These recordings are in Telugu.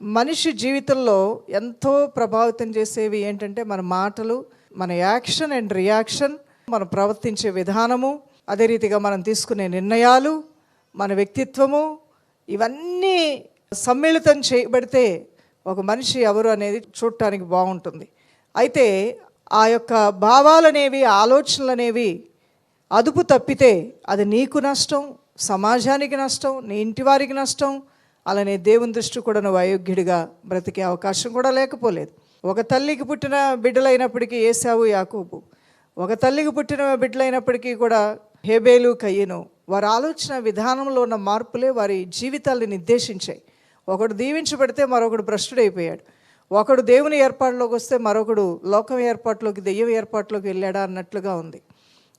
మనిషి జీవితంలో ఎంతో ప్రభావితం చేసేవి ఏంటంటే మన మాటలు మన యాక్షన్ అండ్ రియాక్షన్ మనం ప్రవర్తించే విధానము అదే రీతిగా మనం తీసుకునే నిర్ణయాలు మన వ్యక్తిత్వము ఇవన్నీ సమ్మిళితం చేయబడితే ఒక మనిషి ఎవరు అనేది చూడటానికి బాగుంటుంది. అయితే ఆ యొక్క భావాలనేవి ఆలోచనలు అనేవి అదుపు తప్పితే అది నీకు నష్టం సమాజానికి నష్టం నీ ఇంటి వారికి నష్టం అలానే దేవుని దృష్టి కూడా నువ్వు అయోగ్యుడిగా బ్రతికే అవకాశం కూడా లేకపోలేదు. ఒక తల్లికి పుట్టిన బిడ్డలైనప్పటికీ ఏసావు యాకోబు. ఒక తల్లికి పుట్టిన బిడ్డలైనప్పటికీ కూడా హేబేలు కయ్యను వారి ఆలోచన విధానంలో ఉన్న మార్పులే వారి జీవితాల్ని నిర్దేశించాయి. ఒకడు దీవించబడితే మరొకడు భ్రష్టుడైపోయాడు. ఒకడు దేవుని ఏర్పాటులోకి వస్తే మరొకడు లోకం ఏర్పాటులోకి దెయ్యం ఏర్పాటులోకి వెళ్ళాడా అన్నట్లుగా ఉంది.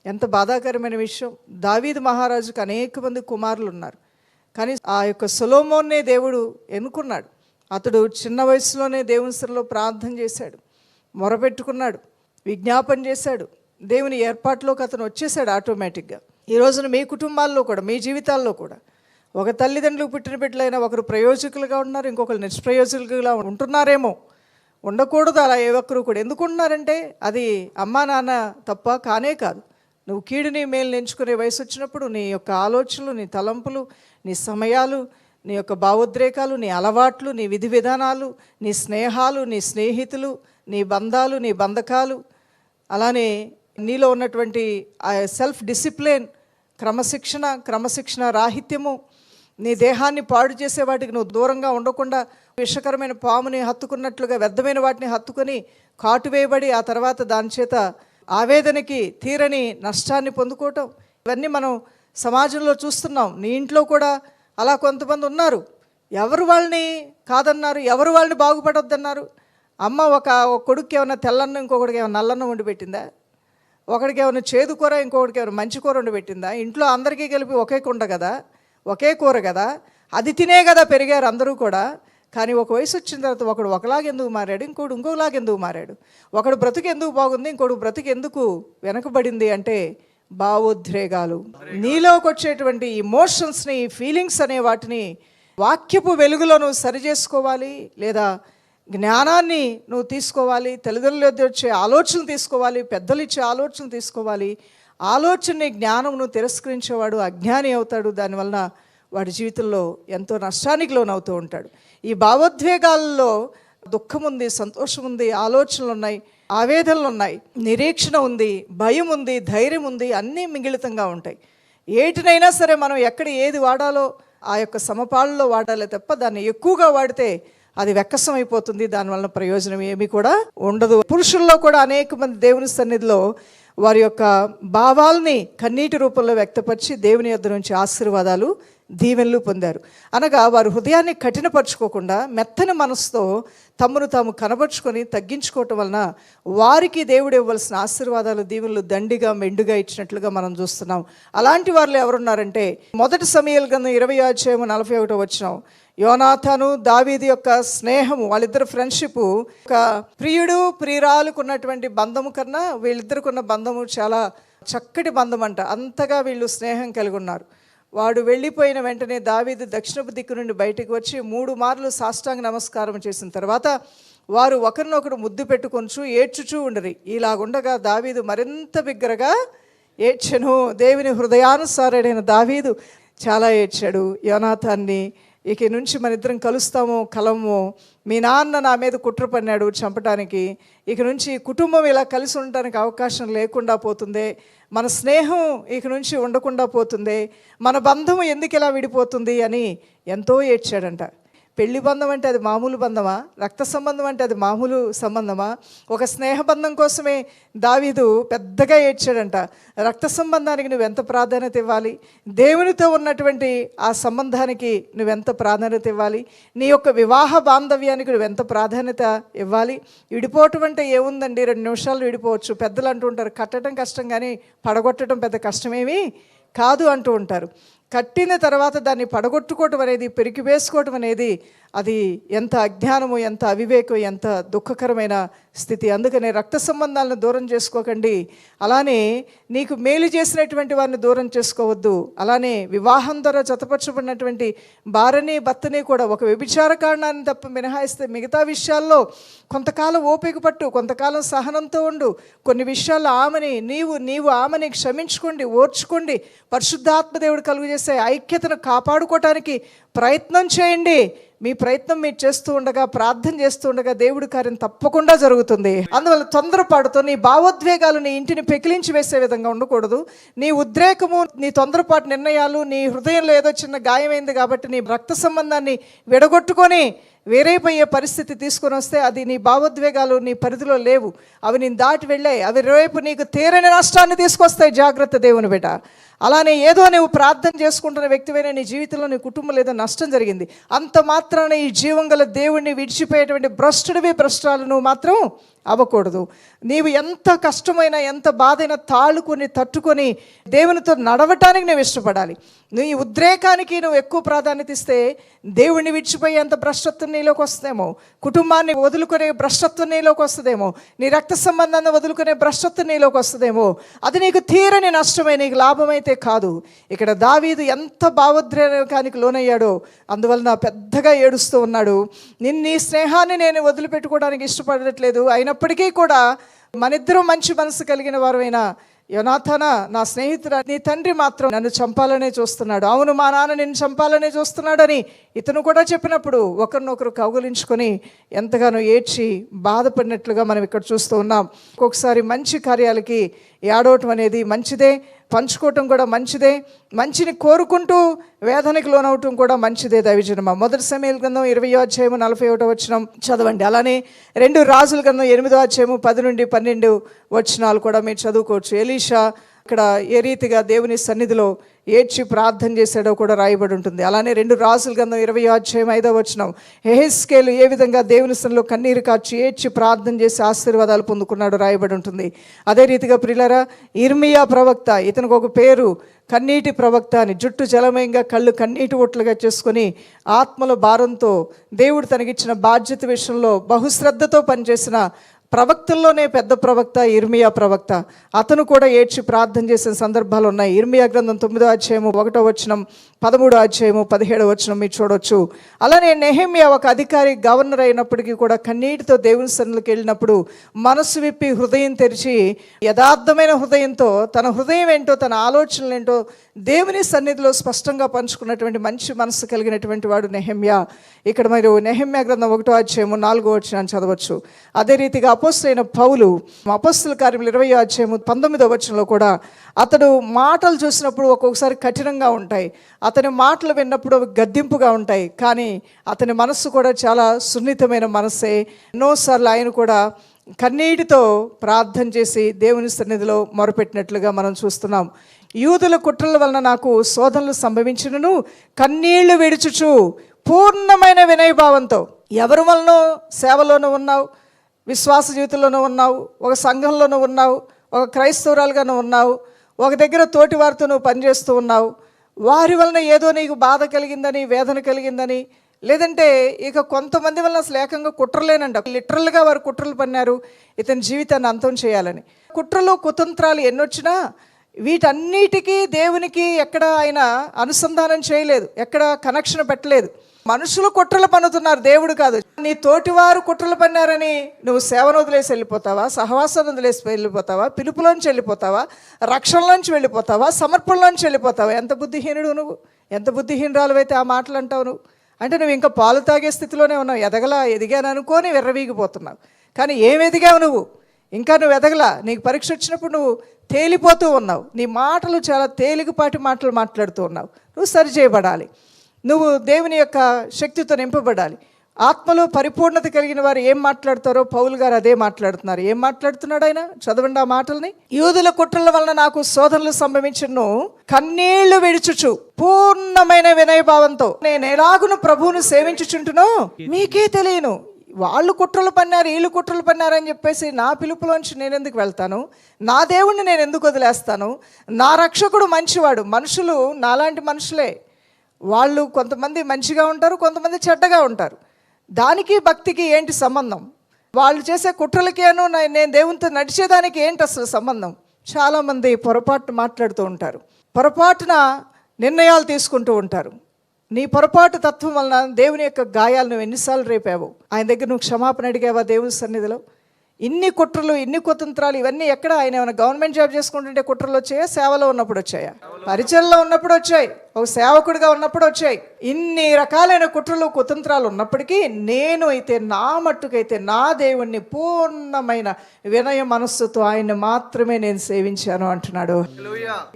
ఎంత బాధాకరమైన విషయం. దావీదు మహారాజుకు అనేక మంది కుమారులు ఉన్నారు కానీ ఆ యొక్క సొలోమోన్నే దేవుడు ఎన్నుకున్నాడు. అతడు చిన్న వయసులోనే దేవుని సరిలో ప్రార్థన చేశాడు. మొరపెట్టుకున్నాడు. విజ్ఞాపన చేశాడు. దేవుని ఏర్పాటులోకి అతను వచ్చేసాడు ఆటోమేటిక్గా. ఈ రోజున మీ కుటుంబాల్లో కూడా మీ జీవితాల్లో కూడా ఒక తల్లిదండ్రులకు పుట్టిన బిడ్డలైనా ఒకరు ప్రయోజకులుగా ఉన్నారు ఇంకొకరు నిష్ప్రయోజకులుగా ఉంటున్నారేమో. ఉండకూడదు అలా ఏ ఒక్కరు కూడా. ఎందుకు ఉంటున్నారంటే అది అమ్మా నాన్న తప్ప కానే కాదు. నువ్వు కీడుని మేలు ఎంచుకునే వయసు వచ్చినప్పుడు నీ యొక్క ఆలోచనలు నీ తలంపులు నీ సమయాలు నీ యొక్క భావోద్రేకాలు నీ అలవాట్లు నీ విధి విధానాలు నీ స్నేహాలు నీ స్నేహితులు నీ బంధాలు నీ బంధకాలు అలానే నీలో ఉన్నటువంటి సెల్ఫ్ డిసిప్లిన్ క్రమశిక్షణ క్రమశిక్షణ రాహిత్యము నీ దేహాన్ని పాడు చేసే వాటికి నువ్వు దూరంగా ఉండకుండా విషకరమైన పాముని హత్తుకున్నట్లుగా వ్యర్థమైన వాటిని హత్తుకొని కాటు వేయబడి ఆ తర్వాత దాని చేత ఆవేదనకి తీరని నష్టాన్ని పొందుకోవటం. ఇవన్నీ మనం సమాజంలో చూస్తున్నాం. నీ ఇంట్లో కూడా అలా కొంతమంది ఉన్నారు. ఎవరు వాళ్ళని కాదన్నారు? ఎవరు వాళ్ళని బాగుపడొద్దన్నారు? అమ్మ ఒక కొడుక్కి కొడుకు ఏమైనా తెల్లన్నం ఇంకొకటికి ఏమైనా నల్లన్నం వండి పెట్టిందా? ఒకడికి ఏమైనా చేదు కూర ఇంకొకటికి ఏమైనా మంచి కూర వండి పెట్టిందా? ఇంట్లో అందరికీ కలిపి ఒకే కుండ కదా? ఒకే కూర కదా? అది తినే కదా పెరిగారు అందరూ కూడా. కానీ ఒక వయసు వచ్చిన తర్వాత ఒకడు ఒకలాగెందుకు మారాడు? ఇంకోడు ఇంకోలాగెందుకు మారాడు? ఒకడు బ్రతుకు ఎందుకు బాగుంది? ఇంకోడు బ్రతుకు ఎందుకు వెనకబడింది అంటే భావోద్రేగాలు. నీలోకి వచ్చేటువంటి ఇమోషన్స్ని ఫీలింగ్స్ అనే వాటిని వాక్యపు వెలుగులో నువ్వు సరి చేసుకోవాలి లేదా జ్ఞానాన్ని నువ్వు తీసుకోవాలి తల్లిదండ్రుల వద్ద వచ్చే ఆలోచనలు తీసుకోవాలి పెద్దలు ఇచ్చే ఆలోచనలు తీసుకోవాలి. ఆలోచనని జ్ఞానం తిరస్కరించేవాడు అజ్ఞాని అవుతాడు. దానివలన వాడి జీవితంలో ఎంతో నష్టానికి లోనవుతూ ఉంటాడు. ఈ భావోద్వేగాల్లో దుఃఖం ఉంది సంతోషం ఉంది ఆలోచనలు ఉన్నాయి ఆవేదనలు ఉన్నాయి నిరీక్షణ ఉంది భయం ఉంది ధైర్యం ఉంది అన్నీ మిగిలితంగా ఉంటాయి. ఏటినైనా సరే మనం ఎక్కడ ఏది వాడాలో ఆ యొక్క సమపాళ్ళలో వాడాలి తప్ప దాన్ని ఎక్కువగా వాడితే అది వెక్కసం అయిపోతుంది దానివల్ల ప్రయోజనం ఏమీ కూడా ఉండదు. పురుషుల్లో కూడా అనేక మంది దేవుని సన్నిధిలో వారి యొక్క భావాల్ని కన్నీటి రూపంలో వ్యక్తపరిచి దేవుని యొద్ద నుంచి ఆశీర్వాదాలు దీవెనలు పొందారు. అనగా వారు హృదయాన్ని కఠినపరచుకోకుండా మెత్తని మనసుతో తమను తాము కనబరుచుకొని తగ్గించుకోవటం వలన వారికి దేవుడు ఇవ్వవలసిన ఆశీర్వాదాలు దీవెనలు దండిగా మెండుగా ఇచ్చినట్లుగా మనం చూస్తున్నాం. అలాంటి వారు ఎవరున్నారంటే మొదటి సమయాల గంధం ఇరవై అధ్యాయం నలభై ఒకటో వచ్చినాం యోనాథాను దావీది యొక్క స్నేహము వాళ్ళిద్దరు ఫ్రెండ్షిప్ ఒక ప్రియుడు ప్రియురాలుకున్నటువంటి బంధము కన్నా వీళ్ళిద్దరికి ఉన్న బంధము చాలా చక్కటి బంధం అంట అంతగా వీళ్ళు స్నేహం కలిగి ఉన్నారు. వాడు వెళ్ళిపోయిన వెంటనే దావీదు దక్షిణపు దిక్కు నుండి బయటికి వచ్చి మూడు మార్లు సాష్టాంగ నమస్కారం చేసిన తర్వాత వారు ఒకరినొకరు ముద్దు పెట్టుకొంచు ఏడ్చుచూ ఉండరు. ఇలాగుండగా దావీదు మరింత బిగ్గరగా ఏడ్చను. దేవుని హృదయానుసారుడైన దావీదు చాలా ఏడ్చాడు. యోనాథాన్ని ఇక నుంచి మన ఇద్దరం కలుస్తాము కలము. మీ నాన్న నా మీద కుట్ర పన్నాడు చంపడానికి ఇక నుంచి కుటుంబం ఇలా కలిసి ఉండడానికి అవకాశం లేకుండా పోతుంది. మన స్నేహం ఇక నుంచి ఉండకుండా పోతుంది. మన బంధం ఎందుకు ఇలా విడిపోతుంది అని ఎంతో ఏడ్చాడంట. పెళ్ళి బంధం అంటే అది మామూలు బంధమా? రక్త సంబంధం అంటే అది మామూలు సంబంధమా? ఒక స్నేహ బంధం కోసమే దావీదు పెద్దగా ఏడ్చాడంట. రక్త సంబంధానికి నువ్వెంత ప్రాధాన్యత ఇవ్వాలి? దేవునితో ఉన్నటువంటి ఆ సంబంధానికి నువ్వెంత ప్రాధాన్యత ఇవ్వాలి? నీ యొక్క వివాహ బాంధవ్యానికి నువ్వెంత ప్రాధాన్యత ఇవ్వాలి? విడిపోవటం అంటే ఏముందండి? రెండు నిమిషాలు విడిపోవచ్చు. పెద్దలు అంటూ ఉంటారు కట్టడం కష్టం కానీ పడగొట్టడం పెద్ద కష్టమేమి కాదు అంటూ ఉంటారు. కట్టిన తర్వాత దాన్ని పడగొట్టుకోవటం అనేది పెరికి వేసుకోవటం అనేది అది ఎంత అజ్ఞానము ఎంత అవివేకం ఎంత దుఃఖకరమైన స్థితి. అందుకనే రక్త సంబంధాలను దూరం చేసుకోకండి. అలానే నీకు మేలు చేసినటువంటి వారిని దూరం చేసుకోవద్దు. అలానే వివాహం ద్వారా జతపరచబడినటువంటి భార్యని భర్తని కూడా ఒక వ్యభిచార కారణాన్ని తప్ప మినహాయిస్తే మిగతా విషయాల్లో కొంతకాలం ఓపిక పట్టు కొంతకాలం సహనంతో ఉండు. కొన్ని విషయాల్లో ఆమెని నీవు నీవు ఆమెని క్షమించుకోండి ఓర్చుకోండి. పరిశుద్ధాత్మదేవుడు కలుగు చేసే ఐక్యతను కాపాడుకోవటానికి ప్రయత్నం చేయండి. మీ ప్రయత్నం మీరు చేస్తూ ఉండగా ప్రార్థన చేస్తూ ఉండగా దేవుడి కార్యం తప్పకుండా జరుగుతుంది. అందువల్ల తొందరపాటుతో నీ భావోద్వేగాలు నీ ఇంటిని పెకిలించి వేసే విధంగా ఉండకూడదు. నీ ఉద్రేకము నీ తొందరపాటు నిర్ణయాలు నీ హృదయంలో ఏదో చిన్న గాయమైంది కాబట్టి నీ రక్త సంబంధాన్ని విడగొట్టుకొని వేరైపోయే పరిస్థితి తీసుకొని వస్తే అది నీ భావోద్వేగాలు నీ పరిధిలో లేవు. అవి నేను దాటి వెళ్ళాయి. అవి రేపు నీకు తీరని నష్టాన్ని తీసుకొస్తాయి. జాగ్రత్త దేవుని బిడ్డ. అలానే ఏదో నువ్వు ప్రార్థన చేసుకుంటున్న వ్యక్తివైన నీ జీవితంలో నీ కుటుంబం ఏదో నష్టం జరిగింది. అంత మాత్రాన ఈ జీవం గల దేవుణ్ణి విడిచిపోయేటువంటి భ్రష్టుడివి భ్రష్టాలు నువ్వు మాత్రం అవ్వకూడదు. నీవు ఎంత కష్టమైన ఎంత బాధైనా తాళుకొని తట్టుకొని దేవునితో నడవటానికి నువ్వు ఇష్టపడాలి. నీ ఉద్రేకానికి నువ్వు ఎక్కువ ప్రాధాన్యత ఇస్తే దేవుణ్ణి విడిచిపోయేంత భ్రష్టత్వం నీలోకి వస్తుందేమో. కుటుంబాన్ని వదులుకునే భ్రష్టత్వం నీలోకి వస్తుందేమో. నీ రక్త సంబంధాన్ని వదులుకునే భ్రష్టత్వం నీలోకి వస్తుందేమో. అది నీకు తీరని నష్టమే నీకు లాభమైతే కాదు ఇక్కడ దావీదు ఎంత భావోద్రేకానికి లోనయ్యాడో అందువలన పెద్దగా ఏడుస్తూ ఉన్నాడు. నిన్ను నీ స్నేహాన్ని నేను వదిలిపెట్టుకోవడానికి ఇష్టపడట్లేదు. అయినప్పటికీ కూడా మనిద్దరం మంచి మనసు కలిగిన వారమైనా యోనాథన నా స్నేహితుడు నీ తండ్రి మాత్రం నన్ను చంపాలనే చూస్తున్నాడు. అవును మా నాన్న నిన్ను చంపాలనే చూస్తున్నాడని ఇతను కూడా చెప్పినప్పుడు ఒకరినొకరు కౌగులించుకొని ఎంతగానో ఏడ్చి బాధపడినట్లుగా మనం ఇక్కడ చూస్తూ ఉన్నాం. ఒక్కొక్కసారి మంచి కార్యాలకి ఏడవటం అనేది మంచిదే పంచుకోవటం కూడా మంచిదే మంచిని కోరుకుంటూ వేదనకి లోనవటం కూడా మంచిదే దైవజనమ. మొదటి సమయాల గ్రంథం ఇరవై అధ్యాయము నలభై ఒకటో వచ్చినం చదవండి. అలానే రెండు రాజుల గ్రంథం ఎనిమిదో అధ్యాయము పది నుండి పన్నెండు వచనాలు కూడా మీరు చదువుకోవచ్చు. ఎలీషా ఇక్కడ ఏ రీతిగా దేవుని సన్నిధిలో ఏడ్చి ప్రార్థన చేశాడో కూడా రాయబడి ఉంటుంది. అలానే రెండు రాజుల గంధం ఇరవై అధ్యాయం ఐదో వచనం. హెహెస్కేలు ఏ విధంగా దేవుని సన్నిలో కన్నీరు కాచి ఏడ్చి ప్రార్థన చేసి ఆశీర్వాదాలు పొందుకున్నాడు రాయబడి ఉంటుంది. అదే రీతిగా ప్రిలరా ఇర్మియా ప్రవక్త ఇతనికి ఒక పేరు కన్నీటి ప్రవక్త అని జుట్టు జలమయంగా కళ్ళు కన్నీటి ఒట్లుగా చేసుకొని ఆత్మల భారంతో దేవుడు తనకిచ్చిన బాధ్యత విషయంలో బహుశ్రద్ధతో పనిచేసిన ప్రవక్తల్లోనే పెద్ద ప్రవక్త ఇర్మియా ప్రవక్త. అతను కూడా ఏడ్చి ప్రార్థన చేసిన సందర్భాలు ఉన్నాయి. ఇర్మియా గ్రంథం తొమ్మిదో అధ్యాయము ఒకటో వచనం పదమూడో అధ్యాయము పదిహేడో వచనం మీరు చూడొచ్చు. అలానే నెహమియా ఒక అధికారి గవర్నర్ అయినప్పటికీ కూడా కన్నీటితో దేవుని సన్నులకు వెళ్ళినప్పుడు మనసు విప్పి హృదయం తెరిచి యథార్థమైన హృదయంతో తన హృదయం ఏంటో తన ఆలోచనలు ఏంటో దేవుని సన్నిధిలో స్పష్టంగా పంచుకున్నటువంటి మంచి మనసు కలిగినటువంటి వాడు నెహమ్యా. ఇక్కడ మీరు నెహమ్యా గ్రంథం ఒకటో అధ్యాయము నాలుగో వచ్చిన చదవచ్చు. అదే రీతిగా అపోస్తులైన పౌలు అపోస్తుల కార్యములు ఇరవై అధ్యాయము పంతొమ్మిదో వచనంలో కూడా అతడు మాటలు చూసినప్పుడు ఒక్కొక్కసారి కఠినంగా ఉంటాయి. అతని మాటలు విన్నప్పుడు అవి గద్దింపుగా ఉంటాయి. కానీ అతని మనస్సు కూడా చాలా సున్నితమైన మనస్సే. ఎన్నోసార్లు ఆయన కూడా కన్నీటితో ప్రార్థన చేసి దేవుని సన్నిధిలో మొరపెట్టినట్లుగా మనం చూస్తున్నాం. యూదుల కుట్రల వలన నాకు శోధనలు సంభవించినను కన్నీళ్ళు విడుచుచు పూర్ణమైన వినయభావంతో. ఎవరి వలన సేవలోనూ ఉన్నావు? విశ్వాస జీవితంలోనూ ఉన్నావు ఒక సంఘంలోనూ ఉన్నావు ఒక క్రైస్తవురాలుగాను ఉన్నావు ఒక దగ్గర తోటి వారితో నువ్వు పనిచేస్తూ ఉన్నావు. వారి వలన ఏదో నీకు బాధ కలిగిందని వేదన కలిగిందని లేదంటే ఇక కొంతమంది వలన అసలు ఏకంగా కుట్రలేనండి. లిటరల్గా వారు కుట్రలు పన్నారు ఇతని జీవితాన్ని అంతం చేయాలని. కుట్రలు కుతంత్రాలు ఎన్నొచ్చినా వీటన్నిటికీ దేవునికి ఎక్కడ ఆయన అనుసంధానం చేయలేదు ఎక్కడ కనెక్షన్ పెట్టలేదు. మనుషులు కుట్రలు పన్నుతున్నారు దేవుడు కాదు. నీ తోటివారు కుట్రలు పన్నారని నువ్వు సేవను వదిలేసి వెళ్ళిపోతావా? సహవాసం వదిలేసి వెళ్ళిపోతావా? పిలుపులోంచి వెళ్ళిపోతావా? రక్షణలోంచి వెళ్ళిపోతావా? సమర్పణలోంచి వెళ్ళిపోతావా? ఎంత బుద్ధిహీనుడు నువ్వు? ఎంత బుద్ధిహీనురాలు ఆ మాటలు అంటావు నువ్వు? అంటే నువ్వు ఇంకా పాలు తాగే స్థితిలోనే ఉన్నావు. ఎదగలా? ఎదిగాను అనుకోని విర్రవీగిపోతున్నావు. కానీ ఏమి ఎదిగావు నువ్వు? ఇంకా నువ్వు ఎదగలా? నీకు పరీక్ష వచ్చినప్పుడు నువ్వు తేలిపోతూ ఉన్నావు. నీ మాటలు చాలా తేలికపాటి మాటలు మాట్లాడుతూ ఉన్నావు. నువ్వు సరి చేయబడాలి. నువ్వు దేవుని యొక్క శక్తితో నింపబడాలి. ఆత్మలో పరిపూర్ణత కలిగిన వారు ఏం మాట్లాడతారో పౌలు గారు అదే మాట్లాడుతున్నారు. ఏం మాట్లాడుతున్నాడు ఆయన? చదవండి ఆ మాటల్ని. యూదుల కుట్రల వలన నాకు శోధనలు సంభవించను. కన్నీళ్ళు విడుచుచు పూర్ణమైన వినయభావంతో. నేను ఎలాగును ప్రభువును సేవించుచుంటునో? మీకే తెలియను. వాళ్ళు కుట్రలు పన్నారు వీళ్ళు కుట్రలు పన్నారని చెప్పేసి నా పిలుపులోంచి నేను ఎందుకు వెళ్తాను? నా దేవుణ్ణి నేను ఎందుకు వదిలేస్తాను? నా రక్షకుడు మంచివాడు. మనుషులు నాలాంటి మనుషులే. వాళ్ళు కొంతమంది మంచిగా ఉంటారు కొంతమంది చెడ్డగా ఉంటారు. దానికి భక్తికి ఏంటి సంబంధం? వాళ్ళు చేసే కుట్రలకేను నేను దేవునితో నడిచేదానికి ఏంటి అసలు సంబంధం? చాలామంది పొరపాటు మాట్లాడుతూ ఉంటారు. పొరపాటున నిర్ణయాలు తీసుకుంటూ ఉంటారు. నీ పొరపాటు తత్వం వలన దేవుని యొక్క గాయాలు నువ్వు ఎన్నిసార్లు రేపావు? ఆయన దగ్గర నువ్వు క్షమాపణ అడిగావా దేవుని సన్నిధిలో? ఇన్ని కుట్రలు ఇన్ని కుతంత్రాలు ఇవన్నీ ఎక్కడ? ఆయన ఏమైనా గవర్నమెంట్ జాబ్ చేసుకుంటుంటే కుట్రలు వచ్చాయా? సేవలో ఉన్నప్పుడు వచ్చాయా? పరిచయంలో ఉన్నప్పుడు వచ్చాయి. ఒక సేవకుడిగా ఉన్నప్పుడు వచ్చాయి. ఇన్ని రకాలైన కుట్రలు కుతంత్రాలు ఉన్నప్పటికీ నేను అయితే నా మట్టుకైతే నా దేవుణ్ణి పూర్ణమైన వినయ మనస్సుతో ఆయన్ని మాత్రమే నేను సేవించాను అంటున్నాడు.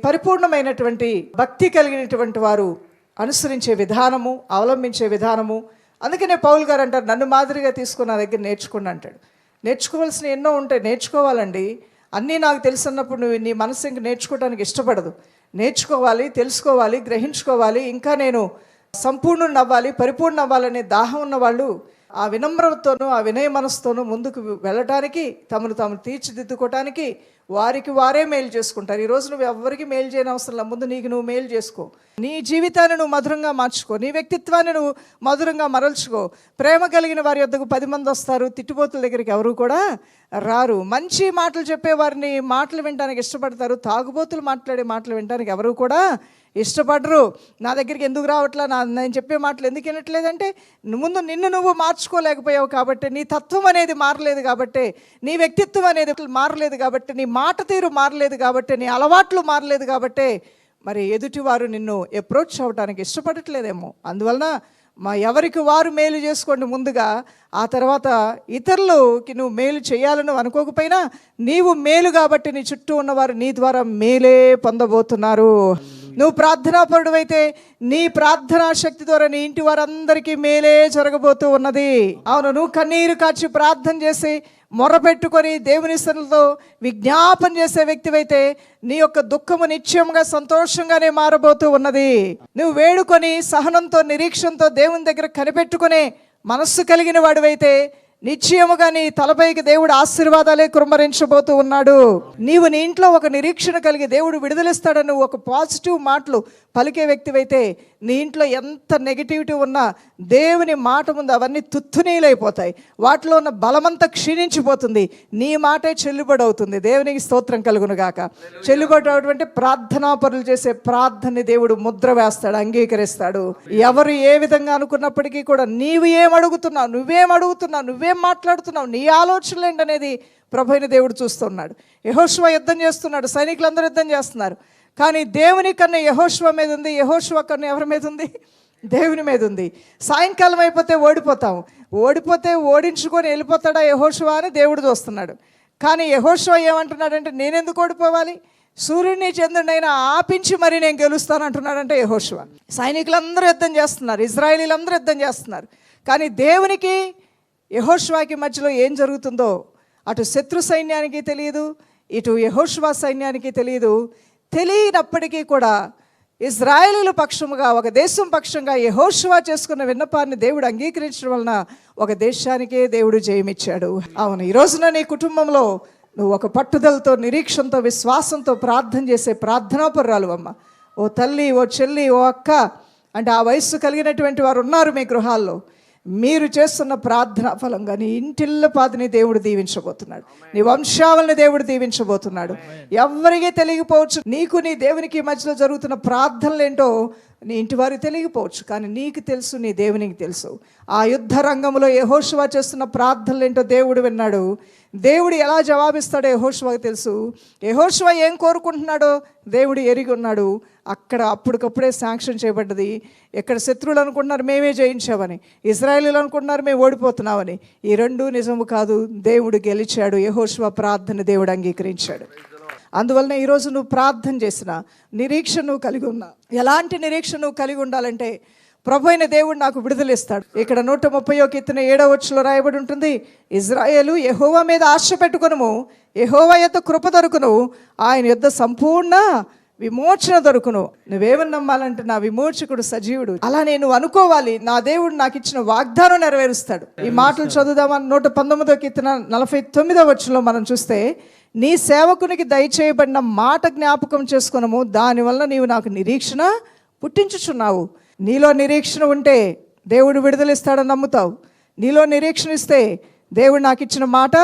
పరిపూర్ణమైనటువంటి భక్తి కలిగినటువంటి వారు అనుసరించే విధానము అవలంబించే విధానము. అందుకనే పౌల్ గారు అంటారు నన్ను మాదిరిగా తీసుకుని నా దగ్గర నేర్చుకుని అంటాడు. నేర్చుకోవాల్సిన ఎన్నో ఉంటాయి. నేర్చుకోవాలండి. అన్నీ నాకు తెలుసున్నప్పుడు నువ్వు నీ మనసు ఇంక నేర్చుకోవడానికి ఇష్టపడదు. నేర్చుకోవాలి తెలుసుకోవాలి గ్రహించుకోవాలి ఇంకా నేను సంపూర్ణుని అవ్వాలి పరిపూర్ణ అవ్వాలనే దాహం ఉన్న వాళ్ళు ఆ వినమ్రతతోనూ ఆ వినయ మనసుతోనూ ముందుకు వెళ్ళటానికి తమను తాము తీర్చిదిద్దుకోవటానికి వారికి వారే మేలు చేసుకుంటారు. ఈ రోజు నువ్వు ఎవరికి మేలు చేయని అవసరం లేదు. ముందు నీకు నువ్వు మేలు చేసుకో. నీ జీవితాన్ని నువ్వు మధురంగా మార్చుకో. నీ వ్యక్తిత్వాన్ని నువ్వు మధురంగా మరల్చుకో. ప్రేమ కలిగిన వారి వద్దకు పది మంది వస్తారు. తిట్టుబోతుల దగ్గరికి ఎవరు కూడా రారు. మంచి మాటలు చెప్పే వారిని మాటలు వినడానికి ఇష్టపడతారు. తాగుబోతులు మాట్లాడే మాటలు వినడానికి ఎవరు కూడా ఇష్టపడరు. నా దగ్గరికి ఎందుకు రావట్లా? నా నేను చెప్పే మాటలు ఎందుకు వినట్లేదంటే ముందు నిన్ను నువ్వు మార్చుకోలేకపోయావు కాబట్టి నీ తత్వం అనేది మారలేదు కాబట్టి నీ వ్యక్తిత్వం అనేది మారలేదు కాబట్టి నీ మాట తీరు మారలేదు కాబట్టి నీ అలవాట్లు మారలేదు కాబట్టి మరి ఎదుటివారు నిన్ను అప్రోచ్ అవ్వడానికి ఇష్టపడట్లేదేమో. అందువలన మా ఎవరికి వారు మేలు చేసుకోండి ముందుగా ఆ తర్వాత ఇతరులకి నువ్వు మేలు చేయాలని అనుకోకపోయినా నీవు మేలు కాబట్టి నీ చుట్టూ ఉన్నవారు నీ ద్వారా మేలే పొందబోతున్నారు. నువ్వు ప్రార్థనాపరుడు అయితే నీ ప్రార్థనా శక్తి ద్వారా నీ ఇంటి వారందరికీ మేలే జరగబోతూ ఉన్నది. అవును నువ్వు కన్నీరు కాచి ప్రార్థన చేసి మొరపెట్టుకొని దేవుని సన్నిధిలో విజ్ఞాపన చేసే వ్యక్తివైతే నీ యొక్క దుఃఖము నిత్యంగా సంతోషంగానే మారబోతూ ఉన్నది. నువ్వు వేడుకొని సహనంతో నిరీక్షణతో దేవుని దగ్గర కనిపెట్టుకునే మనస్సు కలిగిన వాడివైతే నిశ్చయముగా నీ తలపైకి దేవుడు ఆశీర్వాదాలే కుమ్మరించబోతూ ఉన్నాడు. నీవు నీ ఇంట్లో ఒక నిరీక్షణ కలిగి దేవుడు విడుదలిస్తాడని ఒక పాజిటివ్ మాటలు పలికే వ్యక్తివైతే నీ ఇంట్లో ఎంత నెగిటివిటీ ఉన్నా దేవుని మాట ముందు అవన్నీ తుత్తునీలైపోతాయి. వాటిలో ఉన్న బలమంతా క్షీణించిపోతుంది. నీ మాటే చెల్లుబడి అవుతుంది దేవునికి స్తోత్రం కలుగును గాక చెల్లుబడి అవటువంటి ప్రార్థనా పనులు చేసే ప్రార్థనని దేవుడు ముద్ర వేస్తాడు అంగీకరిస్తాడు. ఎవరు ఏ విధంగా అనుకున్నప్పటికీ కూడా నీవు ఏం అడుగుతున్నావు నువ్వేం అడుగుతున్నావు నువ్వేం మాట్లాడుతున్నావు నీ ఆలోచనలు ఏంటనేది ప్రభైన దేవుడు చూస్తున్నాడు. యహోష్వ యుద్ధం చేస్తున్నాడు సైనికులందరూ యుద్ధం చేస్తున్నారు. కానీ దేవుని కన్నా యహోష్వ మీద ఉంది యహోష్వ కన్నా ఎవరి మీద ఉంది దేవుని మీద ఉంది సాయంకాలం అయిపోతే ఓడిపోతాం. ఓడిపోతే ఓడించుకొని వెళ్ళిపోతాడా యహోశ్వ అని దేవుడు చూస్తున్నాడు. కానీ యహోశ్వ ఏమంటున్నాడంటే నేనెందుకు ఓడిపోవాలి? సూర్యుడిని చంద్రుడైనా ఆపించి మరి నేను గెలుస్తాను అంటున్నాడంటే యహోష్వ. సైనికులందరూ యుద్ధం చేస్తున్నారు ఇజ్రాయేలీలందరూ యుద్ధం చేస్తున్నారు. కానీ దేవునికి యహోష్వాకి మధ్యలో ఏం జరుగుతుందో అటు శత్రు సైన్యానికి తెలియదు ఇటు యహోష్వా సైన్యానికి తెలియదు. తెలియనప్పటికీ కూడా ఇజ్రాయేలీల పక్షముగా ఒక దేశం పక్షంగా యహోషువా చేసుకున్న విన్నపాన్ని దేవుడు అంగీకరించడం వలన ఒక దేశానికే దేవుడు జయమిచ్చాడు. అవును ఈ రోజున నీ కుటుంబంలో నువ్వు ఒక పట్టుదలతో నిరీక్షణతో విశ్వాసంతో ప్రార్థన చేసే ప్రార్థనాపరురాలు అమ్మ. ఓ తల్లి ఓ చెల్లి ఓ అక్క అంటే ఆ వయస్సు కలిగినటువంటి వారు ఉన్నారు మీ గృహాల్లో. మీరు చేస్తున్న ప్రార్థన ఫలంగా నీ ఇంటిల్ల పాదిని దేవుడు దీవించబోతున్నాడు. నీ వంశావల్ని దేవుడు దీవించబోతున్నాడు. ఎవరికి తెలియకపోవచ్చు. నీకు నీ దేవునికి మధ్యలో జరుగుతున్న ప్రార్థనలు ఏంటో నీ ఇంటి వారికి తెలియకపోవచ్చు. కానీ నీకు తెలుసు నీ దేవునికి తెలుసు. ఆ యుద్ధ రంగంలో యహోషువా చేస్తున్న ప్రార్థనలు ఏంటో దేవుడు విన్నాడు. దేవుడు ఎలా జవాబిస్తాడో యహోషువాకి తెలుసు. యహోషువా ఏం కోరుకుంటున్నాడో దేవుడు ఎరిగి ఉన్నాడు. అక్కడ అప్పటికప్పుడే శాంక్షన్ చేయబడ్డది. ఎక్కడ శత్రువులు అనుకుంటున్నారు మేమే జయించామని. ఇజ్రాయేలీలు అనుకుంటున్నారు మేము ఓడిపోతున్నామని. ఈ రెండు నిజము కాదు. దేవుడు గెలిచాడు. యహోషువా ప్రార్థన దేవుడు అంగీకరించాడు. అందువలన ఈరోజు నువ్వు ప్రార్థన చేసిన నిరీక్ష నువ్వు కలిగి ఉన్నా ఎలాంటి నిరీక్ష నువ్వు కలిగి ఉండాలంటే ప్రభు అయిన దేవుడు నాకు విడుదలిస్తాడు. ఇక్కడ నూట ముప్పై ఒక ఎత్తున ఏడవ వచ్చులో రాయబడి ఉంటుంది ఇజ్రాయేలు యహోవా మీద ఆశ పెట్టుకును యహోవా యొక్క కృప దొరుకును ఆయన యుద్ధ సంపూర్ణ విమోచన దొరుకును. నువ్వేమని నమ్మాలంటే నా విమోచకుడు సజీవుడు. అలా నేను అనుకోవాలి. నా దేవుడు నాకు ఇచ్చిన వాగ్దానం నెరవేరుస్తాడు. ఈ మాటలు చదువుదామని నూట పంతొమ్మిదో కీర్తన నలభై తొమ్మిదో వచ్చులో మనం చూస్తే నీ సేవకునికి దయచేయబడిన మాట జ్ఞాపకం చేసుకునము. దానివల్ల నీవు నాకు నిరీక్షణ పుట్టించుచున్నావు. నీలో నిరీక్షణ ఉంటే దేవుడు విడుదలిస్తాడని నమ్ముతావు. నీలో నిరీక్షణ ఇస్తే దేవుడు నాకు ఇచ్చిన మాట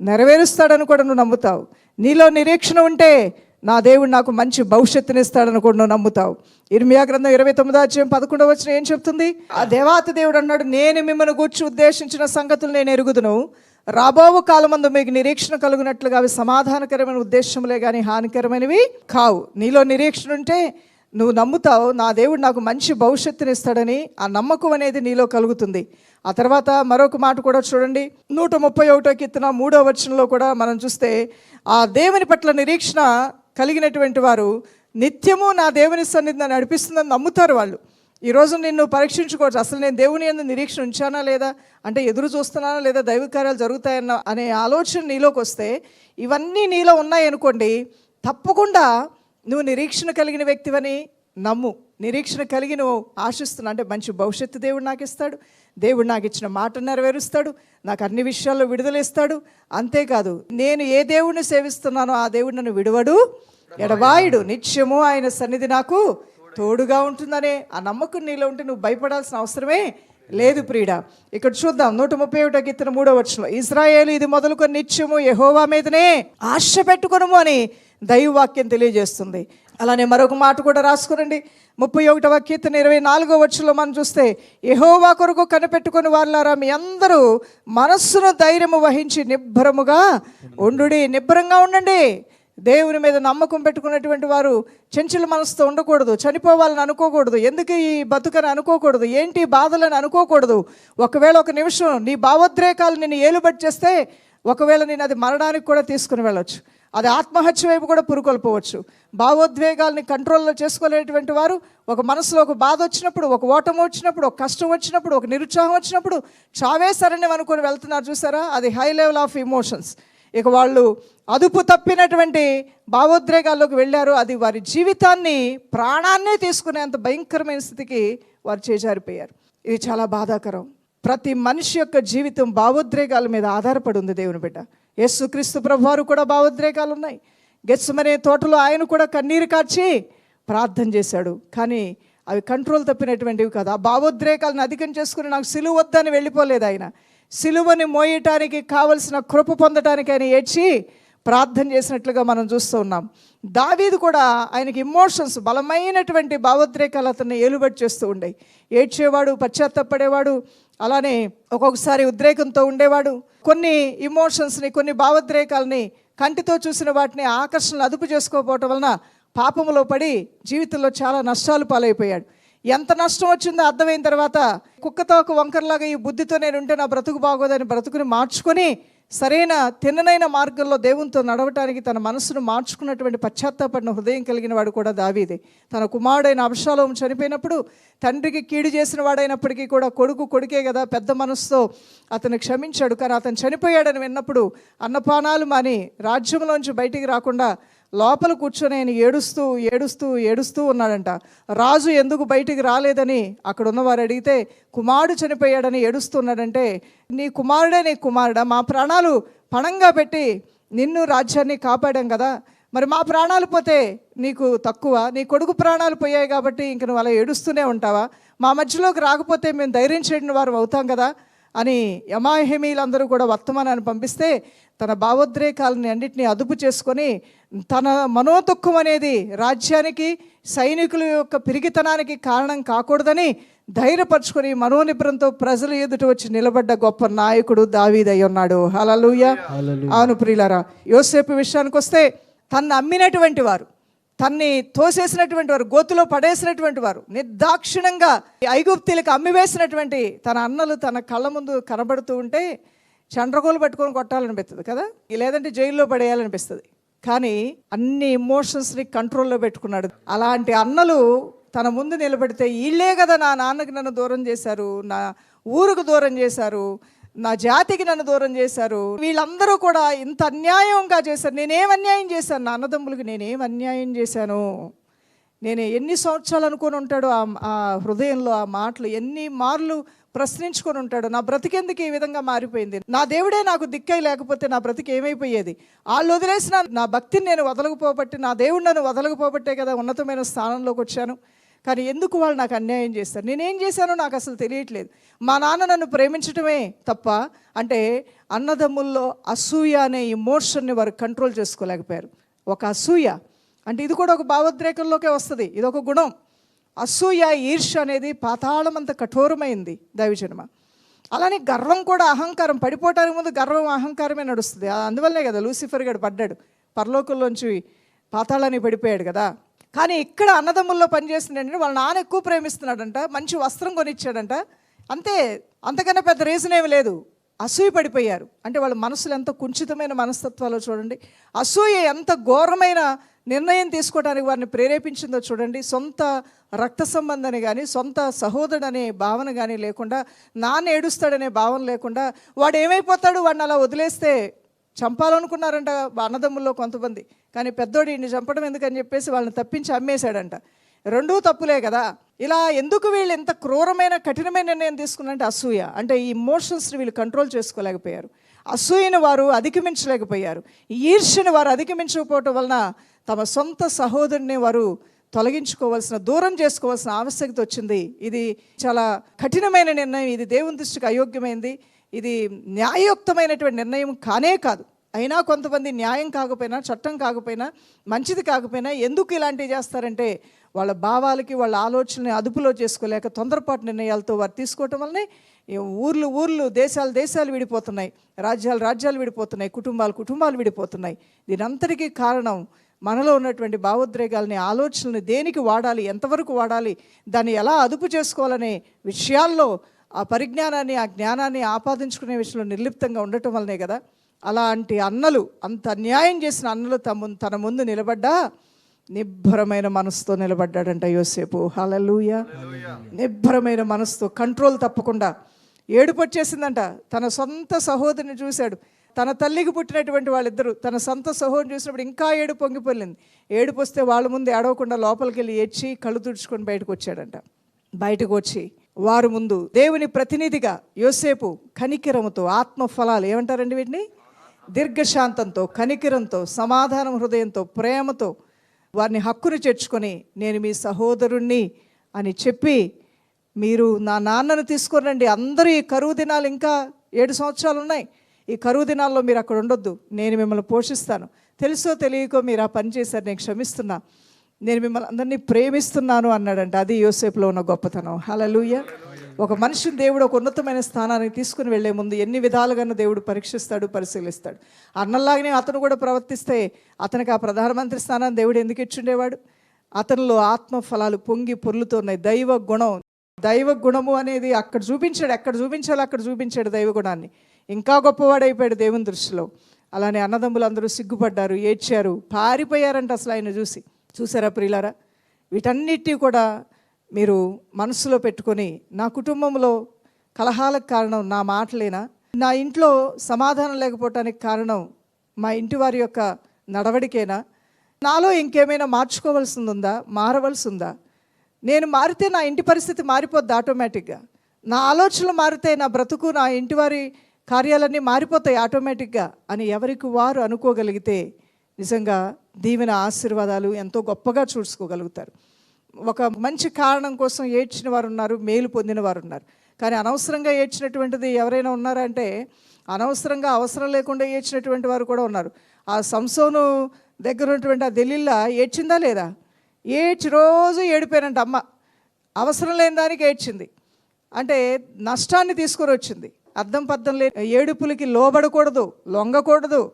నెరవేరుస్తాడని కూడా నువ్వు నమ్ముతావు. నీలో నిరీక్షణ ఉంటే నా దేవుడు నాకు మంచి భవిష్యత్తుని ఇస్తాడని కూడా నువ్వు నమ్ముతావు. ఇర్మియా గ్రంథం ఇరవై తొమ్మిదో అధ్యాయం పదకొండవ వచ్చిన ఏం చెప్తుంది? ఆ దేవాతి దేవుడు అన్నాడు నేను మిమ్మల్ని గూర్చి ఉద్దేశించిన సంగతులు నేను ఎరుగుదును. రాబోవు కాలమందు మీకు నిరీక్షణ కలుగునట్లుగా అవి సమాధానకరమైన ఉద్దేశములే కానీ హానికరమైనవి కావు. నీలో నిరీక్షణ ఉంటే నువ్వు నమ్ముతావు నా దేవుడు నాకు మంచి భవిష్యత్తుని ఇస్తాడని ఆ నమ్మకం అనేది నీలో కలుగుతుంది. ఆ తర్వాత మరొక మాట కూడా చూడండి. నూట ముప్పై ఒకటో కీర్తన మూడో వచనంలో కూడా మనం చూస్తే ఆ దేవుని పట్ల నిరీక్షణ కలిగినటువంటి వారు నిత్యము నా దేవుని సన్నిధిని నడిపిస్తుందని నమ్ముతారు వాళ్ళు. ఈరోజు నిన్ను పరీక్షించుకోవచ్చు. అసలు నేను దేవుని ఎందు నిరీక్షణ ఉంచానా లేదా? అంటే ఎదురు చూస్తున్నానా లేదా? దైవ కార్యాలు జరుగుతాయన్న అనే ఆలోచన నీలోకి వస్తే ఇవన్నీ నీలో ఉన్నాయి అనుకోండి తప్పకుండా నువ్వు నిరీక్షణ కలిగిన వ్యక్తివని నమ్ము. నిరీక్షణ కలిగి నువ్వు ఆశిస్తున్నా. అంటే మంచి భవిష్యత్తు దేవుడు నాకు ఇస్తాడు దేవుడు నాకు ఇచ్చిన మాట నెరవేరుస్తాడు నాకు అన్ని విషయాల్లో విడుదలేస్తాడు. అంతేకాదు నేను ఏ దేవుడిని సేవిస్తున్నానో ఆ దేవుడు నన్ను విడువడు. ఎడవాయుడు నిత్యము ఆయన సన్నిధి నాకు తోడుగా ఉంటుందనే ఆ నమ్మకం నీలో ఉంటే నువ్వు భయపడాల్సిన అవసరమే లేదు ప్రీడ ఇక్కడ చూద్దాం నూట ముప్పై ఒకటో గీతన మూడో వచ్చంలో ఇజ్రాయేల్ ఇది మొదలుకొని నిత్యము యహోవా మీదనే ఆశ పెట్టుకోను అని దైవవాక్యం తెలియజేస్తుంది. అలానే మరొక మాట కూడా రాసుకురండి. ముప్పై ఒకటవ కీర్తన ఇరవై నాలుగో వచ్చులో మనం చూస్తే యహోవా కొరకు కనిపెట్టుకుని వాళ్ళారా మీ అందరూ మనస్సును ధైర్యము వహించి నిబ్బరముగా ఉండు నిబ్బరంగా ఉండండి. దేవుని మీద నమ్మకం పెట్టుకున్నటువంటి వారు చెంచుల మనసుతో ఉండకూడదు చనిపోవాలని అనుకోకూడదు. ఎందుకు ఈ బతుకని అనుకోకూడదు? ఏంటి బాధలని అనుకోకూడదు? ఒకవేళ ఒక నిమిషం నీ భావోద్రేకాలు నిన్ను ఏలుబడి చేస్తే ఒకవేళ నేను అది మరణానికి కూడా తీసుకుని వెళ్ళొచ్చు. అది ఆత్మహత్య వైపు కూడా పురుకొల్పవచ్చు భావోద్వేగాల్ని కంట్రోల్లో చేసుకోలేటువంటి వారు ఒక మనసులో ఒక బాధ వచ్చినప్పుడు ఒక ఓటం వచ్చినప్పుడు ఒక కష్టం వచ్చినప్పుడు ఒక నిరుత్సాహం వచ్చినప్పుడు చావే సరణ్యం అనుకొని వెళ్తున్నారు చూసారా? అది హై లెవెల్ ఆఫ్ ఇమోషన్స్. ఇక వాళ్ళు అదుపు తప్పినటువంటి భావోద్రేగాల్లోకి వెళ్ళారు. అది వారి జీవితాన్ని ప్రాణాన్నే తీసుకునేంత భయంకరమైన స్థితికి వారు చేజారిపోయారు. ఇది చాలా బాధాకరం. ప్రతి మనిషి యొక్క జీవితం భావోద్రేగాల మీద ఆధారపడి ఉంది దేవుని బిడ్డ. యేసుక్రీస్తు ప్రభువారు కూడా భావోద్రేకాలు ఉన్నాయి గెచ్చమనే తోటలో ఆయన కూడా కన్నీరు కార్చి ప్రార్థన చేశాడు. కానీ అవి కంట్రోల్ తప్పినటువంటివి కాదు. ఆ భావోద్రేకాలను అధికం చేసుకుని నాకు సిలువ వద్దని వెళ్ళిపోలేదు ఆయన. సిలువని మోయటానికి కావలసిన కృప పొందటానికి ఆయన ఏడ్చి ప్రార్థన చేసినట్లుగా మనం చూస్తూ ఉన్నాం. దావీది కూడా ఆయనకి ఇమోషన్స్ బలమైనటువంటి భావోద్రేకాలు అతన్ని ఏలుబడి చేస్తూ ఉండేవి ఏడ్చేవాడు పశ్చాత్తపడేవాడు అలానే ఒక్కొక్కసారి ఉద్రేకంతో ఉండేవాడు. కొన్ని ఇమోషన్స్ని కొన్ని భావోద్రేకాలని కంటితో చూసిన వాటిని ఆకర్షణలు అదుపు చేసుకోకపోవటం వలన పాపములో పడి జీవితంలో చాలా నష్టాలు పాలైపోయాడు. ఎంత నష్టం వచ్చిందో అర్థమైన తర్వాత కుక్కతో ఒక వంకరలాగా ఈ బుద్ధితో నేను ఉంటే నా బ్రతుకు బాగోదని బ్రతుకుని మార్చుకొని సరైన తిన్ననైన మార్గంలో దేవునితో నడవటానికి తన మనసును మార్చుకున్నటువంటి పశ్చాత్తాపడిన హృదయం కలిగిన వాడు కూడా దావీదే. తన కుమారుడైన అభిషాలం చనిపోయినప్పుడు తండ్రికి కీడు చేసిన వాడైనప్పటికీ కూడా కొడుకు కొడుకే కదా పెద్ద మనసుతో అతను క్షమించాడు. కానీ అతను చనిపోయాడని విన్నప్పుడు అన్నపానాలు మాని రాజ్యంలోంచి బయటికి రాకుండా లోపల కూర్చొని ఆయన ఏడుస్తూ ఏడుస్తూ ఏడుస్తూ ఉన్నాడంట. రాజు ఎందుకు బయటికి రాలేదని అక్కడ ఉన్నవారు అడిగితే కుమారుడు చనిపోయాడని ఏడుస్తున్నాడంటే నీ కుమారుడే నీ కుమారుడా మా ప్రాణాలు పణంగా పెట్టి నిన్ను రాజ్యాన్ని కాపాడాం కదా. మరి మా ప్రాణాలు పోతే నీకు తక్కువ నీ కొడుకు ప్రాణాలు పోయాయి కాబట్టి ఇంక నువ్వు అలా ఏడుస్తూనే ఉంటావా? మా మధ్యలోకి రాకపోతే మేము ధైర్యం చేయడం వారు అవుతాం కదా. అని యమాహెమీలందరూ కూడా వర్తమానాన్ని పంపిస్తే తన భావోద్రేకాలని అన్నింటినీ అదుపు చేసుకొని తన మనోదుఖం అనేది రాజ్యానికి సైనికుల యొక్క పిరిగితనానికి కారణం కాకూడదని ధైర్యపరచుకొని మనోనిబ్రంతో ప్రజల ఎదుట వచ్చి నిలబడ్డ గొప్ప నాయకుడు దావీదై ఉన్నాడు. హలలుయ అవును ప్రియులరా యోసేపు విషయానికి వస్తే తన్ను అమ్మినటువంటి వారు. తన్ని తోసేసినటువంటి వారు గోతులో పడేసినటువంటి వారు నిర్దాక్షిణంగా ఈ ఐగుప్తీలకు అమ్మివేసినటువంటి తన అన్నలు తన కళ్ళ ముందు కనబడుతూ ఉంటే చండ్రగోలు పట్టుకొని కొట్టాలనిపిస్తుంది కదా? లేదంటే జైల్లో పడేయాలనిపిస్తుంది. కానీ అన్ని ఇమోషన్స్ని కంట్రోల్లో పెట్టుకున్నాడు. అలాంటి అన్నలు తన ముందు నిలబడితే వీళ్ళే కదా నా నాన్నకి నన్ను దూరం చేశారు నా ఊరుకు దూరం చేశారు నా జాతికి నన్ను దూరం చేశారు. వీళ్ళందరూ కూడా ఇంత అన్యాయంగా చేశారు. నేనేం అన్యాయం చేశాను? నా అన్నదమ్ములకి నేనేం అన్యాయం చేశాను? నేను ఎన్ని సంవత్సరాలు అనుకొని ఉంటాడు ఆ ఆ హృదయంలో ఆ మాటలు ఎన్ని మార్లు ప్రశ్నించుకొని ఉంటాడు నా బ్రతికెందుకు ఈ విధంగా మారిపోయింది? నా దేవుడే నాకు దిక్కై లేకపోతే నా బ్రతికి ఏమైపోయేది? వాళ్ళు వదిలేసిన నా భక్తిని నేను వదలకపోబట్టి నా దేవుడు నన్ను వదలకపోబట్టే కదా ఉన్నతమైన స్థానంలోకి వచ్చాను. కానీ ఎందుకు వాళ్ళు నాకు అన్యాయం చేస్తారు? నేనేం చేశానో నాకు అసలు తెలియట్లేదు. మా నాన్న నన్ను ప్రేమించటమే తప్ప అంటే అన్నదమ్ముల్లో అసూయ అనే ఇమోషన్ని వారు కంట్రోల్ చేసుకోలేకపోయారు. ఒక అసూయ. అంటే ఇది కూడా ఒక భావోద్రేకంలోకే వస్తుంది. ఇది ఒక గుణం. అసూయ ఈర్ష అనేది పాతాళం అంత కఠోరమైంది దైవజన్మ. అలానే గర్వం కూడా అహంకారం. పడిపోవటానికి ముందు గర్వం అహంకారమే నడుస్తుంది. అందువల్లే కదా లూసిఫర్ గడు పడ్డాడు. పరలోకంలోంచి పాతాళానికి పడిపోయాడు కదా. కానీ ఇక్కడ అన్నదమ్ముల్లో పనిచేస్తున్నాడంటే వాళ్ళ నాన్న ఎక్కువ ప్రేమిస్తున్నాడంట మంచి వస్త్రం కొనిచ్చాడంట. అంతే అంతకన్నా పెద్ద రీజన్ ఏమి లేదు. అసూయ పడిపోయారు. అంటే వాళ్ళ మనసులు ఎంత కుంచితమైన మనస్తత్వాలో చూడండి. అసూయ ఎంత ఘోరమైన నిర్ణయం తీసుకోవడానికి వారిని ప్రేరేపించిందో చూడండి. సొంత రక్త సంబంధాన్ని కానీ సొంత సహోదరుడు అనే భావన కానీ లేకుండా నాన్న ఏడుస్తాడనే భావన లేకుండా వాడు ఏమైపోతాడు? వాడిని అలా వదిలేస్తే చంపాలనుకున్నారంట అన్నదమ్ముల్లో కొంతమంది. కానీ పెద్దోడు ఈయన్ని చంపడం ఎందుకని చెప్పేసి వాళ్ళని తప్పించి అమ్మేశాడంట. రెండూ తప్పులే కదా. ఇలా ఎందుకు వీళ్ళు ఎంత క్రూరమైన కఠినమైన నిర్ణయం తీసుకున్నారంటే అసూయ. అంటే ఈ ఇమోషన్స్ని వీళ్ళు కంట్రోల్ చేసుకోలేకపోయారు. అసూయను వారు అధిగమించలేకపోయారు. ఈర్ష్యను వారు అధిగమించకపోవటం వలన తమ సొంత సహోదరుని వారు తొలగించుకోవాల్సిన దూరం చేసుకోవాల్సిన ఆవశ్యకత వచ్చింది. ఇది చాలా కఠినమైన నిర్ణయం. ఇది దేవుని దృష్టికి అయోగ్యమైంది. ఇది న్యాయయుక్తమైనటువంటి నిర్ణయం కానే కాదు. అయినా కొంతమంది న్యాయం కాకపోయినా చట్టం కాకపోయినా మంచిది కాకపోయినా ఎందుకు ఇలాంటివి చేస్తారంటే వాళ్ళ భావాలకి వాళ్ళ ఆలోచనని అదుపులో చేసుకోలేక తొందరపాటు నిర్ణయాలతో వారు తీసుకోవటం వల్లనే ఊర్లు ఊర్లు దేశాలు దేశాలు విడిపోతున్నాయి. రాజ్యాలు రాజ్యాలు విడిపోతున్నాయి. కుటుంబాలు కుటుంబాలు విడిపోతున్నాయి. దీనంతటికీ కారణం మనలో ఉన్నటువంటి భావోద్రేగాల్ని ఆలోచనల్ని దేనికి వాడాలి ఎంతవరకు వాడాలి దాన్ని ఎలా అదుపు చేసుకోవాలనే విషయాల్లో ఆ పరిజ్ఞానాన్ని ఆ జ్ఞానాన్ని ఆపాదించుకునే విషయంలో నిర్లిప్తంగా ఉండటం వల్లనే కదా అలాంటి అన్నలు అంత అన్యాయం చేసిన అన్నలు తమ తన ముందు నిలబడ్డా నిబ్బరమైన మనసుతో నిలబడ్డాడంట యోసేపు. హలలుయ నిబ్బరమైన మనసుతో కంట్రోల్ తప్పకుండా. ఏడుపు వచ్చేసిందంట. తన సొంత సహోదరిని చూశాడు. తన తల్లికి పుట్టినటువంటి వాళ్ళిద్దరూ తన సొంత సహోదరిని చూసినప్పుడు ఇంకా ఏడు పొంగిపోయింది. ఏడుపు వస్తే వాళ్ళ ముందు ఏడవకుండా లోపలికి వెళ్ళి ఏడ్చి కళ్ళు తుడుచుకొని బయటకు వచ్చాడంట. బయటకు వచ్చి వారు ముందు దేవుని ప్రతినిధిగా యోసేపు కనికిరముతో ఆత్మఫలాలు ఏమంటారండి వీటిని? దీర్ఘశాంతంతో కనికిరంతో సమాధానం హృదయంతో ప్రేమతో వారిని హక్కును చేర్చుకొని నేను మీ సహోదరుణ్ణి అని చెప్పి మీరు నా నాన్నను తీసుకురండి. అందరూ ఈ కరువు దినాలు ఇంకా ఏడు సంవత్సరాలు ఉన్నాయి. ఈ కరువు దినాల్లో మీరు అక్కడ ఉండొద్దు. నేను మిమ్మల్ని పోషిస్తాను. తెలుసో తెలియకో మీరు ఆ పని చేశారు నేను క్షమిస్తున్నా. నేను మిమ్మల్ని అందరినీ ప్రేమిస్తున్నాను అన్నాడంట. అది యోసేపులో ఉన్న గొప్పతనం. హలలుయ ఒక మనిషిని దేవుడు ఒక ఉన్నతమైన స్థానానికి తీసుకుని వెళ్ళే ముందు ఎన్ని విధాలుగానూ దేవుడు పరీక్షిస్తాడు పరిశీలిస్తాడు. అన్నలాగానే అతను కూడా ప్రవర్తిస్తే అతనికి ఆ ప్రధానమంత్రి స్థానాన్ని దేవుడు ఎందుకు ఇచ్చుండేవాడు? అతనిలో ఆత్మ ఫలాలు పొంగి పొర్లుతున్నాయి. దైవ గుణం దైవ గుణము అనేది అక్కడ చూపించాడు ఎక్కడ చూపించాలో అక్కడ చూపించాడు దైవ గుణాన్ని. ఇంకా గొప్పవాడైపోయాడు దేవుని దృష్టిలో. అలానే అన్నదమ్ములు అందరూ సిగ్గుపడ్డారు ఏడ్చారు పారిపోయారంట అసలు ఆయన చూసి. చూసారా ప్రియులారా? వీటన్నిటి కూడా మీరు మనసులో పెట్టుకొని నా కుటుంబంలో కలహాలకు కారణం నా మాటలేనా? నా ఇంట్లో సమాధానం లేకపోవటానికి కారణం మా ఇంటి వారి యొక్క నడవడికేనా? నాలో ఇంకేమైనా మార్చుకోవాల్సింది ఉందా మారవలసి ఉందా నేను మారితే నా ఇంటి పరిస్థితి మారిపోద్ది ఆటోమేటిక్గా. నా ఆలోచనలు మారితే నా బ్రతుకు నా ఇంటి వారి కార్యాలన్నీ మారిపోతాయి ఆటోమేటిక్గా అని ఎవరికి వారు అనుకోగలిగితే నిజంగా దీవెన ఆశీర్వాదాలు ఎంతో గొప్పగా చూసుకోగలుగుతారు. ఒక మంచి కారణం కోసం ఏడ్చిన వారు ఉన్నారు మేలు పొందిన వారు ఉన్నారు కానీ అనవసరంగా ఏడ్చినటువంటిది ఎవరైనా ఉన్నారంటే అనవసరంగా అవసరం లేకుండా ఏడ్చినటువంటి వారు కూడా ఉన్నారు. ఆ సంసోను దగ్గర ఉన్నటువంటి ఆ దెల్లిల్లా ఏడ్చిందా లేదా? ఏడ్చి రోజు ఏడిపోయినంట అమ్మ. అవసరం లేని దానికి ఏడ్చింది. అంటే నష్టాన్ని తీసుకొని వచ్చింది. అర్థం పద్ధం లే ఏడుపులకి లోబడకూడదు లొంగకూడదు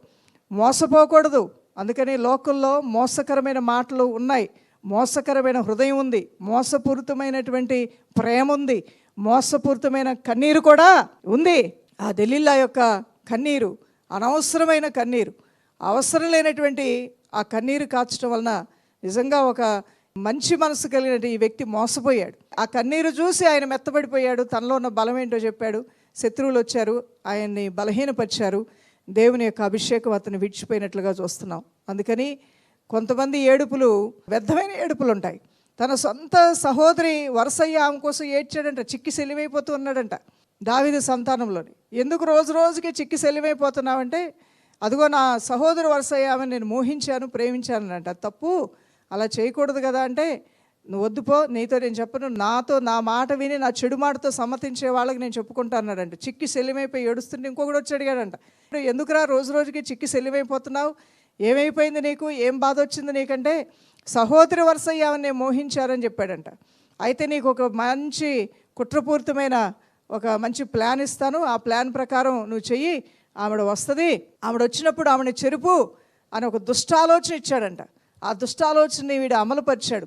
మోసపోకూడదు. అందుకని లోకల్లో మోసకరమైన మాటలు ఉన్నాయి. మోసకరమైన హృదయం ఉంది మోసపూరితమైనటువంటి ప్రేమ ఉంది మోసపూరితమైన కన్నీరు కూడా ఉంది. ఆ దెలీలా యొక్క కన్నీరు అనవసరమైన కన్నీరు అవసరం లేనటువంటి ఆ కన్నీరు కాచడం వలన నిజంగా ఒక మంచి మనసు కలిగిన ఈ వ్యక్తి మోసపోయాడు. ఆ కన్నీరు చూసి ఆయన మెత్తబడిపోయాడు తనలో ఉన్న బలం ఏంటో చెప్పాడు. శత్రువులు వచ్చారు ఆయన్ని బలహీనపరిచారు. దేవుని యొక్క అభిషేకం అతను విడిచిపోయినట్లుగా చూస్తున్నాం. అందుకని కొంతమంది ఏడుపులు వ్యర్థమైన ఏడుపులు ఉంటాయి తన సొంత సహోదరి వరసయ్య ఆమె కోసం ఏడ్చాడంట చిక్కి సెలివైపోతూ ఉన్నాడంట దావిది సంతానంలోని. ఎందుకు రోజు రోజుకి చిక్కి సెలివైపోతున్నావంటే అదిగో నా సహోదరు వరసయ్య ఆమె నేను మోహించాను ప్రేమించాను అంట తప్పు అలా చేయకూడదు కదా అంటే నువ్వు వద్దుపో నీతో నేను చెప్పను నాతో నా మాట విని నా చెడు మాటతో సమ్మతించే వాళ్ళకి నేను చెప్పుకుంటాన్నాడంట చిక్కి సెల్లిమైపోయి ఏడుస్తుంటే ఇంకొకటి వచ్చి అడిగాడంట. ఎందుకురా రోజు రోజుకి చిక్కి సెల్లిమైపోతున్నావు ఏమైపోయింది నీకు? ఏం బాధ వచ్చింది నీకంటే? సహోదరి వరుసయ్య అయ్యావని మోహించారని చెప్పాడంట. అయితే నీకు ఒక మంచి కుట్రపూరితమైన ఒక మంచి ప్లాన్ ఇస్తాను. ఆ ప్లాన్ ప్రకారం నువ్వు చెయ్యి ఆవిడ వస్తుంది. ఆవిడ వచ్చినప్పుడు ఆవిడని చెరుపు అని ఒక దుష్టాలోచన ఇచ్చాడంట. ఆ దుష్టాలోచనని వీడు అమలుపరిచాడు.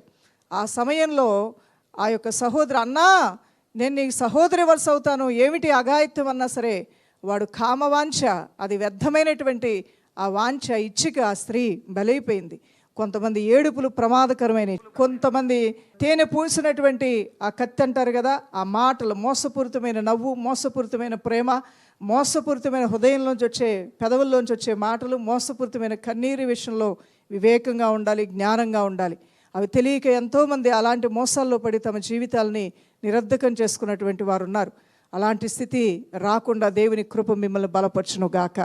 ఆ సమయంలో ఆ యొక్క సహోదరు అన్నా నేను నీకు సహోదరి వరుస అవుతాను. ఏమిటి అఘాయిత్యం అన్నా సరే వాడు కామవాంఛ అది వ్యర్థమైనటువంటి ఆ వాంఛ ఇచ్చిక ఆ స్త్రీ బలైపోయింది. కొంతమంది ఏడుపులు ప్రమాదకరమైనవి కొంతమంది తేనె పూసినటువంటి ఆ కత్తి అంటారు కదా ఆ మాటలు మోసపూరితమైన నవ్వు మోసపూరితమైన ప్రేమ మోసపూరితమైన హృదయంలోంచి వచ్చే పెదవుల్లోంచి వచ్చే మాటలు మోసపూరితమైన కన్నీరు విషయంలో వివేకంగా ఉండాలి జ్ఞానంగా ఉండాలి. అవి తెలియక ఎంతోమంది అలాంటి మోసాల్లో పడి తమ జీవితాలని నిరర్ధకం చేసుకున్నటువంటి వారు ఉన్నారు అలాంటి స్థితి రాకుండా దేవుని కృప మిమ్మల్ని బలపరచును గాక